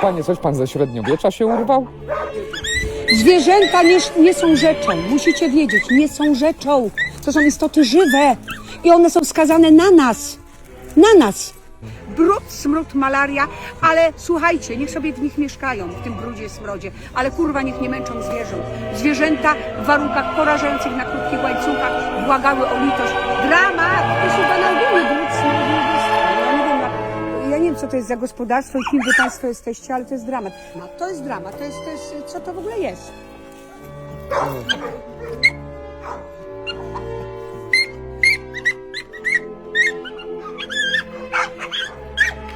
Panie, coś pan ze średniowiecza się urwał? Zwierzęta nie, nie są rzeczą. Musicie wiedzieć, nie są rzeczą. To są istoty żywe i one są skazane na nas. Na nas. Brud, smród, malaria, ale słuchajcie, niech sobie w nich mieszkają, w tym brudzie, smrodzie, ale kurwa niech nie męczą zwierząt. Zwierzęta w warunkach porażających na krótkich łańcuchach błagały o litość. Dramat! To się da co to jest za gospodarstwo i kim wy Państwo jesteście, ale to jest dramat. No, to jest dramat, to jest, to jest, co to w ogóle jest?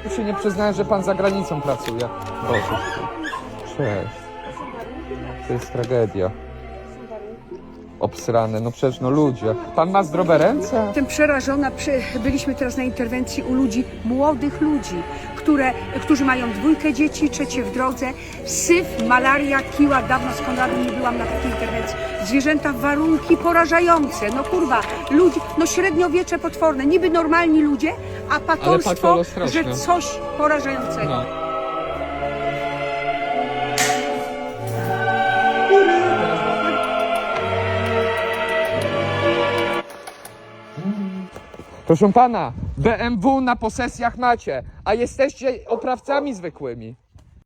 Tu się nie przyznałem, że pan za granicą pracuje. Boże. Cześć. To jest tragedia. Obsrane, no przecież no ludzie. Pan ma zdrowe ręce? Jestem przerażona. Przy, byliśmy teraz na interwencji u ludzi, młodych ludzi, które, którzy mają dwójkę dzieci, trzecie w drodze. Syf, malaria, kiła. Dawno z Konradem nie byłam na takiej interwencji. Zwierzęta, warunki porażające. No kurwa, ludzie, no średniowiecze potworne. Niby normalni ludzie, a patolo straszne. że coś porażającego. No. Proszę pana, BMW na posesjach macie, a jesteście oprawcami zwykłymi.